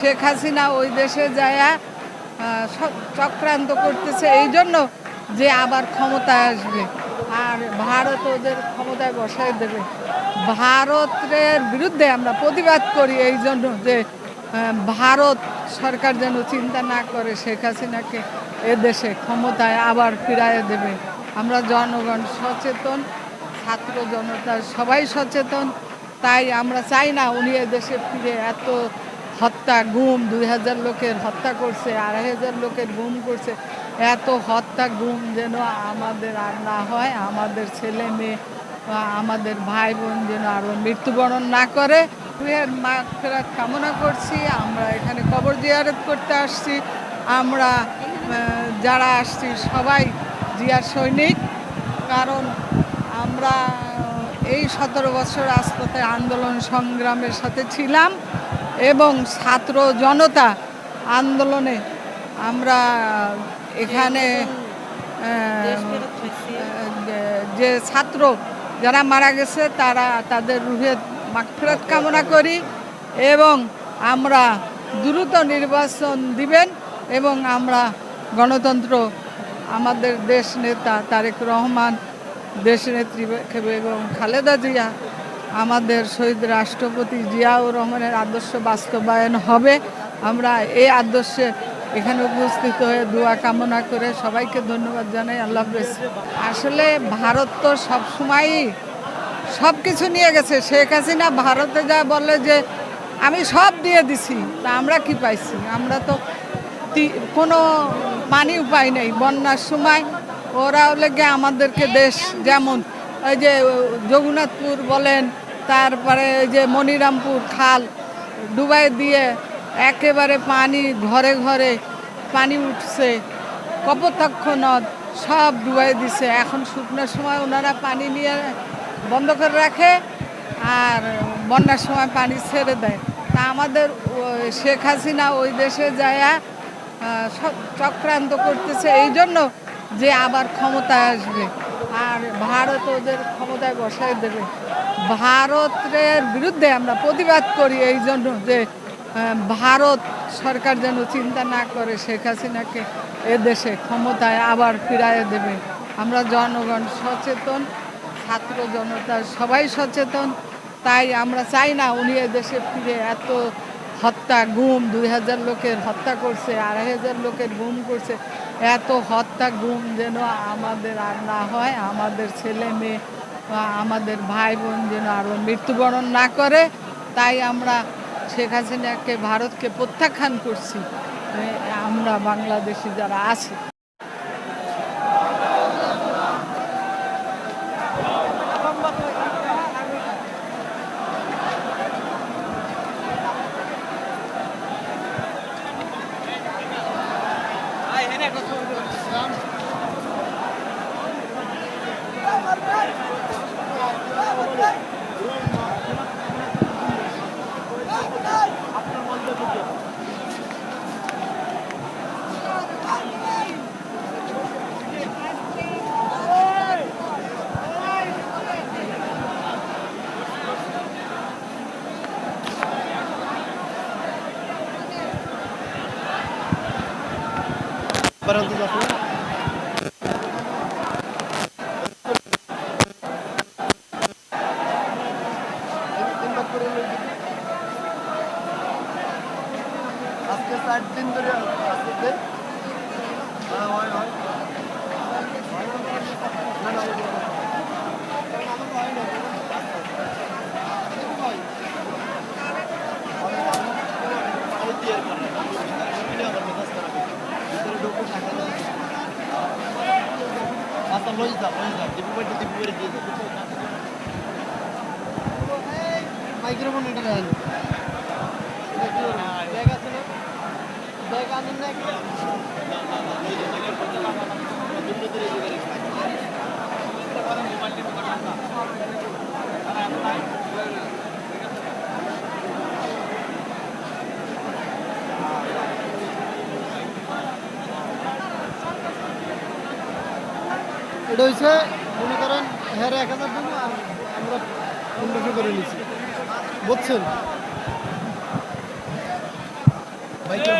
শেখ হাসিনা ওই দেশে যায় চক্রান্ত করতেছে। এই জন্য যে আবার ক্ষমতায় আসবে। আর ভারত ওদের ক্ষমতায় বসায় দেবে। ভারতের বিরুদ্ধে আমরা প্রতিবাদ করি এই জন্য যে ভারত সরকার যেন চিন্তা না করে শেখ হাসিনাকে এ দেশে ক্ষমতায় আবার ফিরায় দেবে। আমরা জনগণ সচেতন, ছাত্র জনতা সবাই সচেতন। তাই আমরা চাই না উনি এ দেশে ফিরে এত হত্যা, গুম, দুই হাজার লোকের হত্যা করছে, আড়াই হাজার লোকের গুম করছে। এত হত্যা, গুম যেন আমাদের আর না হয়, আমাদের ছেলে মেয়ে আমাদের ভাই বোন যেন আরও মৃত্যুবরণ না করে। রুহের মাগফিরাত কামনা করছি, আমরা এখানে কবর জিয়ারত করতে আসছি। আমরা যারা আসছি সবাই জিয়ার সৈনিক, কারণ আমরা এই সতেরো বছর রাজপথে আন্দোলন সংগ্রামের সাথে ছিলাম। এবং ছাত্র জনতা আন্দোলনে আমরা এখানে যে- ছাত্র যারা মারা গেছে তারা তাদের রুহের মাগফিরাত কামনা করি এবং আমরা দ্রুত নির্বাচন দিবেন এবং আমরা গণতন্ত্র আমাদের দেশ নেতা তারেক রহমান দেশ নেত্রী বেগম খালেদা জিয়া আমাদের শহীদ রাষ্ট্রপতি জিয়াউর রহমানের আদর্শ বাস্তবায়ন হবে। আমরা এই আদর্শে এখানে উপস্থিত হয়ে দোয়া কামনা করে সবাইকে ধন্যবাদ জানাই। আল্লাহ হাফেজ। আসলে ভারত তো সবসময়ই সব কিছু নিয়ে গেছে। শেখ হাসিনা ভারতে যা বলে যে আমি সব দিয়ে দিছি, তা আমরা কি পাইছি? আমরা তো কোনো পানি উপায় নেই। বন্যার সময় ওরা লেগে আমাদেরকে দেশ যেমন ওই যে জগন্নাথপুর বলেন, তারপরে ওই যে মনিরামপুর খাল, ডুবাই দিয়ে একেবারে পানি ঘরে ঘরে পানি উঠছে, কপোতাক্ষ নদ, সব ডুবাই দিছে। এখন শুকনোর সময় ওনারা পানি নিয়ে বন্ধ করে রাখে আর বন্যার সময় পানি ছেড়ে দেয়। তা আমাদের শেখ হাসিনা ওই দেশে যায় চক্রান্ত করতেছে। এই জন্য যে আবার ক্ষমতায় আসবে। আর ভারত ওদের ক্ষমতায় বসায় দেবে। ভারতের বিরুদ্ধে আমরা প্রতিবাদ করি এই জন্য যে ভারত সরকার যেন চিন্তা না করে শেখ হাসিনাকে এ দেশে ক্ষমতায় আবার ফিরায় দেবে। আমরা জনগণ সচেতন, ছাত্র জনতা সবাই সচেতন। তাই আমরা চাই না উনি দেশে ফিরে এত হত্যা, গুম, দুই হাজার লোকের হত্যা করছে, আড়াই হাজার লোকের গুম করছে। এত হত্যা, গুম যেন আমাদের আর না হয়, আমাদের ছেলে মেয়ে আমাদের ভাই বোন যেন আরও মৃত্যুবরণ না করে, তাই আমরা শেখ হাসিনাকে, ভারতকে প্রত্যাখ্যান করছি। আমরা বাংলাদেশি যারা আছি। Parando da rua. আজকে চার দিন ধরে আসতে হ্যাঁ হয় হয় না না আচ্ছা লই যা লই যা দিবু বাড়ি দিবু বাড়ি দিয়ে যা মাইক্রোফোন এটা দেন ব্যাগ আছে না ব্যাগ আনেন না একটা এটা হচ্ছে মনে করেন হ্যাঁ এক হাজার দেবো আর আমরা পনেরোশো করে নিচ্ছি বুঝছেন বাইকের